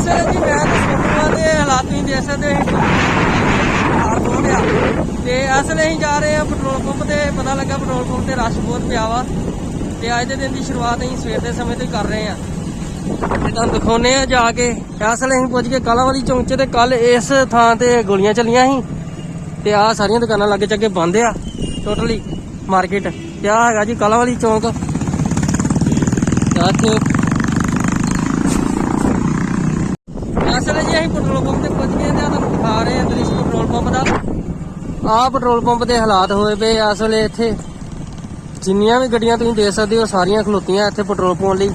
ਇਸ ਵੇਲੇ ਜੀ ਮੈਂ ਦਸੂਆ ਦੇ ਹਾਲਾਤ ਤੁਸੀਂ ਦੇਖ ਸਕਦੇ ਹਾਰ ਬਹੁਤ ਆ? ਤੇ ਇਸ ਅਸੀਂ ਜਾ ਰਹੇ ਹਾਂ ਪੈਟਰੋਲ ਪੰਪ ਤੇ, ਪਤਾ ਲੱਗਾ ਪੈਟਰੋਲ ਪੰਪ ਤੇ ਰਸ਼ ਬਹੁਤ ਪਿਆ ਵਾ। ਤੇ ਅੱਜ ਦੇ ਦਿਨ ਦੀ ਸ਼ੁਰੂਆਤ ਅਸੀਂ ਸਵੇਰ ਦੇ ਸਮੇਂ ਤੋਂ ਕਰ ਰਹੇ ਹਾਂ। ਤੇ ਤੁਹਾਨੂੰ ਦਿਖਾਉਨੇ ਆ ਜਾ ਕੇ। ਅਸਲ ਅਸੀਂ ਪੁੱਜ ਕੇ ਕਾਲਾ ਵਾਲੀ ਚੌਂਕ 'ਚ ਤੇ ਕੱਲ ਇਸ ਥਾਂ ਤੇ ਗੋਲੀਆਂ ਚੱਲੀਆਂ ਸੀ। ਤੇ ਆਹ ਸਾਰੀਆਂ ਦੁਕਾਨਾਂ ਲੱਗੇ ਚੱਗੇ ਬੰਦ ਆ ਟੋਟਲੀ ਮਾਰਕੀਟ ਤੇ ਆਹ ਹੈਗਾ ਜੀ ਕਾਲਾ ਵਾਲੀ ਚੌਂਕ ਤੇ ਇੱਥੇ ਅਸਲ ਜੀ ਅਸੀਂ ਪੈਟਰੋਲ ਪੰਪ ਤੇ ਪਹੁੰਚ ਗਏ ਤੇ ਤੁਹਾਨੂੰ ਦਿਖਾ ਰਹੇ ਆ ਦ੍ਰਿਸ਼ ਪੈਟਰੋਲ ਪੰਪ ਦਾ। ਆਹ ਪੈਟਰੋਲ ਪੰਪ ਦੇ ਹਾਲਾਤ ਹੋਏ ਪਏ ਆ ਇਸ ਵੇਲੇ ਇੱਥੇ। ਜਿੰਨੀਆਂ ਵੀ ਗੱਡੀਆਂ ਤੁਸੀਂ ਦੇਖ ਸਕਦੇ ਹੋ ਸਾਰੀਆਂ ਖਲੋਤੀਆਂ ਇੱਥੇ ਪੈਟਰੋਲ ਪਾਉਣ ਲਈ।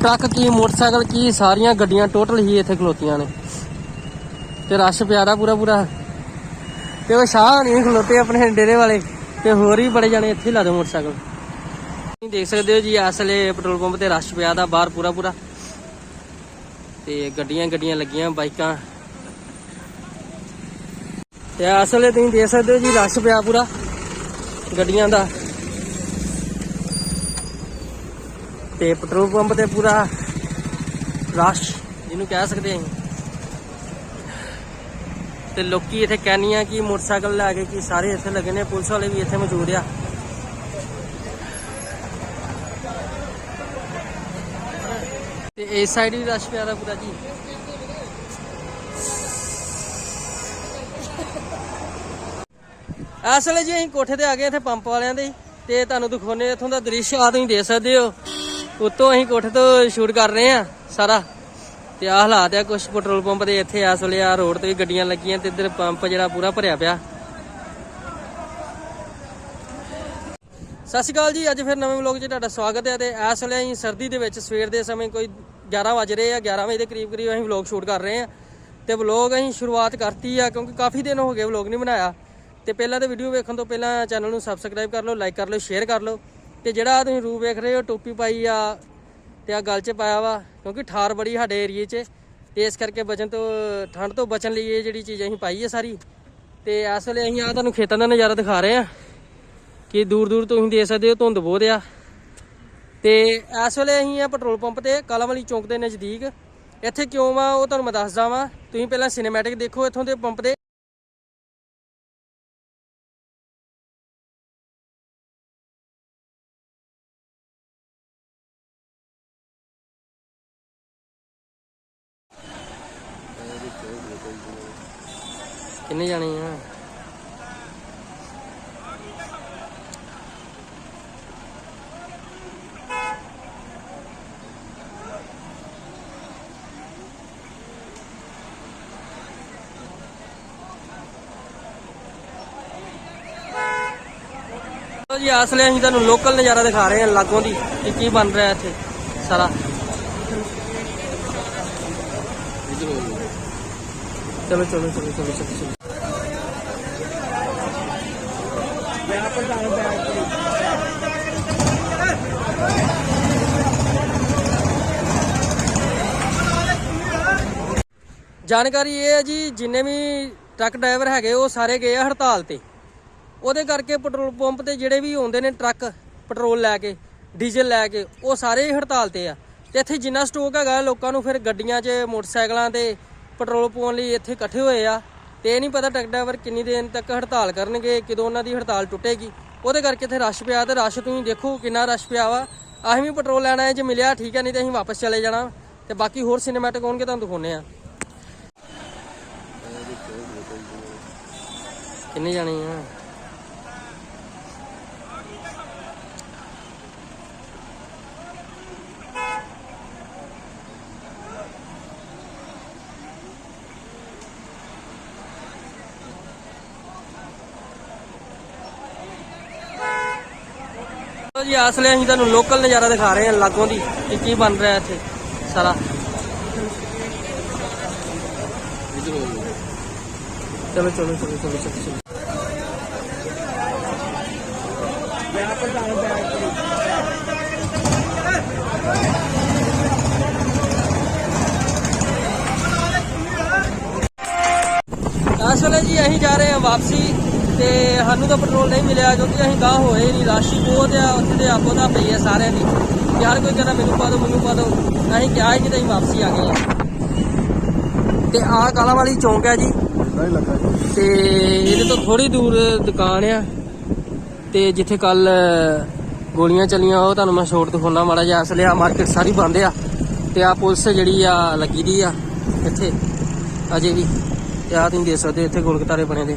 ਟਰੱਕ ਕੀ, ਮੋਟਰਸਾਈਕਲ ਕੀ, ਸਾਰੀਆਂ ਗੱਡੀਆਂ ਟੋਟਲ ਹੀ ਇੱਥੇ ਖਲੋਤੀਆਂ ਨੇ। ਤੇ ਰਸ਼ ਪਿਆਦਾ ਪੂਰਾ ਪੂਰਾ ਤੇ ਉਹ ਸ਼ਾਹ ਨਹੀਂ ਖਲੋਤੇ ਆਪਣੇ ਡੇਰੇ ਵਾਲੇ, ਤੇ ਹੋਰ ਵੀ ਬੜੇ ਜਾਣੇ ਇੱਥੇ ਹੀ ਲਾ ਦਿਓ ਮੋਟਰਸਾਈਕਲ। ਤੁਸੀਂ ਦੇਖ ਸਕਦੇ ਹੋ ਜੀ, ਇਸ ਵੇਲੇ ਪੈਟਰੋਲ ਪੰਪ ਤੇ ਰਸ਼ ਪਿਆ ਦਾ, ਬਾਹਰ ਪੂਰਾ ਪੂਰਾ ਤੇ ਗੱਡੀਆਂ ਗੱਡੀਆਂ ਲੱਗੀਆਂ ਬਾਈਕਾਂ। ਤੇ ਅਸਲੇ ਤੁਸੀਂ ਦੇਖ ਸਕਦੇ ਹੋ ਜੀ, ਰਸ਼ ਪਿਆ ਪੂਰਾ ਗੱਡੀਆਂ ਦਾ। ਤੇ ਪੈਟਰੋਲ ਪੰਪ ਤੇ ਪੂਰਾ ਰਸ਼, ਜਿਹਨੂੰ ਕਹਿ ਸਕਦੇ ਹਾਂ ਤੇ ਲੋਕੀ ਇੱਥੇ ਕੈਨੀਆਂ ਕਿ ਮੋਟਰਸਾਈਕਲ ਲੈ ਕੇ ਕਿ ਸਾਰੇ ਇੱਥੇ ਲੱਗੇ ਨੇ, ਪੁਲਿਸ ਵਾਲੇ ਵੀ ਇੱਥੇ ਮੌਜੂਦ ਆ। ਤੇ ਇਸ ਸਾਈਡ ਵੀ ਰਸ਼ ਪਿਆ ਪੂਰਾ ਜੀ। ਇਸ ਵੇਲੇ ਜੀ ਅਸੀਂ ਕੋਠੇ ਤੇ ਆ ਗਏ ਇੱਥੇ ਪੰਪ ਵਾਲਿਆਂ ਦੇ ਤੇ ਤੁਹਾਨੂੰ ਦਿਖਾਉਨੇ ਇੱਥੋਂ ਦਾ ਦ੍ਰਿਸ਼ ਆ ਤੁਸੀਂ ਦੇਖ ਸਕਦੇ ਹੋ। ਉੱਤੋਂ ਅਸੀਂ ਕੋਠੇ ਤੋਂ ਸ਼ੂਟ ਕਰ ਰਹੇ ਆ ਸਾਰਾ। ਤੇ ਆ ਹਾਲਾਤ ਆ ਕੁਝ ਪੈਟਰੋਲ ਪੰਪ ਦੇ ਇੱਥੇ ਇਸ ਵੇਲੇ ਆ ਰੋਡ ਤੇ ਵੀ ਗੱਡੀਆਂ ਲੱਗੀਆਂ ਤੇ ਇੱਧਰ ਪੰਪ ਜਿਹੜਾ ਪੂਰਾ ਭਰਿਆ ਪਿਆ। ਸਤਿ ਸ਼੍ਰੀ ਅਕਾਲ ਜੀ, ਅੱਜ ਫਿਰ ਨਵੇਂ ਵਲੌਗ 'ਚ ਤੁਹਾਡਾ ਸਵਾਗਤ ਹੈ ਤੇ ਇਸ ਵੇਲੇ ਅਸੀਂ ਸਰਦੀ ਦੇ ਵਿੱਚ ਸਵੇਰ ਦੇ ਸਮੇਂ ਕੋਈ 11 ਵਜ ਰਹੇ ਆ 11 ਵਜੇ ਦੇ ਕਰੀਬ ਕਰੀਬ ਅਸੀਂ ਵਲੌਗ ਸ਼ੂਟ ਕਰ ਰਹੇ ਆ ਤੇ ਵਲੌਗ ਅਸੀਂ ਸ਼ੁਰੂਆਤ ਕਰਤੀ ਆ ਕਿਉਂਕਿ ਕਾਫੀ ਦਿਨ ਹੋ ਗਏ ਵਲੌਗ ਨਹੀਂ ਬਣਾਇਆ। ਤੇ ਪਹਿਲਾਂ ਤੇ ਵੀਡੀਓ ਵੇਖਣ ਤੋਂ ਪਹਿਲਾਂ ਚੈਨਲ ਨੂੰ ਸਬਸਕ੍ਰਾਈਬ ਕਰ ਲਓ ਲਾਈਕ ਕਰ ਲਓ ਸ਼ੇਅਰ ਕਰ ਲਓ। ਤੇ ਜਿਹੜਾ ਆਹ ਤੁਸੀਂ ਰੂਪ ਵੇਖ ਰਹੇ ਹੋ, ਟੋਪੀ ਪਾਈ ਆ ਤੇ ਆ ਗਲ 'ਚ ਪਾਇਆ ਵਾ, ਕਿਉਂਕਿ ਠਾਰ ਬੜੀ ਸਾਡੇ ਏਰੀਏ 'ਚ। ਤੇ ਇਸ ਕਰਕੇ ਬਚਣ ਤੋਂ, ਠੰਡ ਤੋਂ ਬਚਣ ਲਈ ਇਹ ਜਿਹੜੀ ਚੀਜ਼ ਅਸੀਂ ਪਾਈ ਹੈ ਸਾਰੀ। ਤੇ ਇਸ ਵੇਲੇ ਅਸੀਂ ਆ ਤੁਹਾਨੂੰ ਖੇਤਾਂ ਦਾ ਨਜ਼ਾਰਾ ਦਿਖਾ ਰਹੇ ਆ ਕਿ ਦੂਰ ਦੂਰ ਤੋਂ ਤੁਸੀਂ ਦੇਖ ਸਕਦੇ ਹੋ ਧੁੰਦ ਬਹੁਤ ਆ। ਤੇ ਇਸ ਵੇਲੇ ਅਸੀਂ ਆ ਪੈਟਰੋਲ ਪੰਪ ਤੇ ਕਾਲਾਵਾਲੀ ਚੌਂਕ ਦੇ ਨਜ਼ਦੀਕ। ਇੱਥੇ ਕਿਉਂ ਆ ਉਹ ਤੁਹਾਨੂੰ ਮੈਂ ਦੱਸਦਾ ਵਾਂ। ਤੁਸੀਂ ਪਹਿਲਾਂ ਸਿਨੇਮੈਟਿਕ ਦੇਖੋ ਇੱਥੋਂ ਦੇ ਪੰਪ ਦੇ। ਕਿੰਨੇ ਜਾਣੇ ਆ? ਲਓ ਜੀ ਅਸਲੇ ਅਸੀਂ ਤੁਹਾਨੂੰ ਲੋਕਲ ਨਜ਼ਾਰਾ ਦਿਖਾ ਰਹੇ ਹਾਂ, ਲਾਗੋਂ ਦੀ ਕਿ ਕੀ ਬਣ ਰਿਹਾ ਇੱਥੇ ਸਾਰਾ। ਚਲੋ ਚਲੋ ਚਲੋ ਚਲੋ ਚਲੋ ਚਲੋ। ਜਾਣਕਾਰੀ ਇਹ ਹੈ ਜੀ, ਜਿੰਨੇ ਵੀ ਟਰੱਕ ਡਰਾਈਵਰ ਹੈਗੇ, ਉਹ ਸਾਰੇ ਗਏ ਆ ਹੜਤਾਲ ਤੇ। ਉਹਦੇ ਕਰਕੇ ਪੈਟਰੋਲ ਪੰਪ ਤੇ ਜਿਹੜੇ ਵੀ ਆਉਂਦੇ ਨੇ ਟਰੱਕ ਪੈਟਰੋਲ ਲੈ ਕੇ, ਡੀਜ਼ਲ ਲੈ ਕੇ, ਉਹ ਸਾਰੇ ਹੀ ਹੜਤਾਲ ਤੇ ਆ। ਤੇ ਇੱਥੇ ਜਿੰਨਾ ਸਟੋਕ ਹੈਗਾ, ਲੋਕਾਂ ਨੂੰ ਫਿਰ ਗੱਡੀਆਂ 'ਚ, ਮੋਟਰਸਾਈਕਲਾਂ ਤੇ ਪੈਟਰੋਲ ਪਾਉਣ ਲਈ ਇੱਥੇ ਇਕੱਠੇ ਹੋਏ ਆ। ਤੇ ਇਹ ਨਹੀਂ ਪਤਾ ਟਰੱਕ ਡਰਾਈਵਰ ਕਿੰਨੀ ਦੇਰ ਤੱਕ ਹੜਤਾਲ ਕਰਨਗੇ, ਕਦੋਂ ਉਹਨਾਂ ਦੀ ਹੜਤਾਲ ਟੁੱਟੇਗੀ। ਉਹਦੇ ਕਰਕੇ ਇੱਥੇ ਰਸ਼ ਪਿਆ ਤੇ ਰਸ਼ ਤੁਸੀਂ ਦੇਖੋ ਕਿੰਨਾ ਰਸ਼ ਪਿਆ ਵਾ। ਅਸੀਂ ਵੀ ਪੈਟਰੋਲ ਲੈਣਾ ਹੈ ਜੇ ਮਿਲਿਆ ਠੀਕ ਹੈ ਨਹੀਂ ਤੇ ਅਸੀਂ ਵਾਪਸ ਚਲੇ ਜਾਣਾ। ਤੇ ਬਾਕੀ ਹੋਰ ਸਿਨੇਮੈਟਿਕ ਹੋਣਗੇ ਤੁਹਾਨੂੰ ਦਿਖਾਉਨੇ ਆ। ਕਿੰਨੇ ਜਾਣੇ ਆ? ਜੀ ਅਸਲੇ ਅਸੀਂ ਤੁਹਾਨੂੰ ਲੋਕਲ ਨਜ਼ਾਰਾ ਦਿਖਾ ਰਹੇ ਹਾਂ ਲਾਗੋਂ ਦੀ ਕਿ ਕੀ ਬਣ ਰਿਹਾ ਇੱਥੇ ਸਾਰਾ। ਚਲੋ ਚਲੋ ਚਲੋ ਚਲੋ ਚਲੋ ਇਸ ਵੇਲੇ ਜੀ, ਅਸੀਂ ਜਾ ਰਹੇ ਹਾਂ ਵਾਪਸੀ ਤੇ ਸਾਨੂੰ ਤਾਂ ਪੈਟਰੋਲ ਨਹੀਂ ਮਿਲਿਆ ਕਿਉਂਕਿ ਅਸੀਂ ਗਾਹ ਹੋਏ ਨਹੀਂ ਰਾਸ਼ੀ ਬਹੁਤ ਆ ਉੱਥੇ ਤੇ ਆਪੋ ਦਾ ਪਈ ਆ ਸਾਰਿਆਂ ਦੀ। ਯਾਰ ਕੋਈ ਕਹਿੰਦਾ ਮੈਨੂੰ ਪਾ ਦਿਓ ਮੈਨੂੰ ਪਾ ਦਿਓ ਅਸੀਂ ਕਿਹਾ ਨਹੀਂ ਤਾਂ ਅਸੀਂ ਵਾਪਸੀ ਆ ਗਏ ਆ। ਤੇ ਆਹ ਕਾਲਾ ਵਾਲੀ ਚੌਂਕ ਹੈ ਜੀ। ਤੇ ਇਹਦੇ ਤੋਂ ਥੋੜੀ ਦੂਰ ਦੁਕਾਨ ਆ। ਤੇ ਜਿੱਥੇ ਕੱਲ ਗੋਲੀਆਂ ਚੱਲੀਆਂ ਉਹ ਤੁਹਾਨੂੰ ਮੈਂ ਸ਼ੋਰਟ ਦਿਖਾਉਣਾ ਮਾੜਾ ਜਿਹਾ ਅਸਲੇ ਆ ਮਾਰਕੀਟ ਸਾਰੀ ਬੰਦ ਆ। ਤੇ ਆ ਪੁਲਿਸ ਜਿਹੜੀ ਆ ਲੱਗੀ ਦੀ ਆ ਇੱਥੇ। ਅਜੇ ਵੀ। ਤੇ ਆ ਤੁਸੀਂ ਦੇਖ ਸਕਦੇ ਇੱਥੇ ਗੋਲਗਤਾਰੇ ਬਣੇ ਦੇ।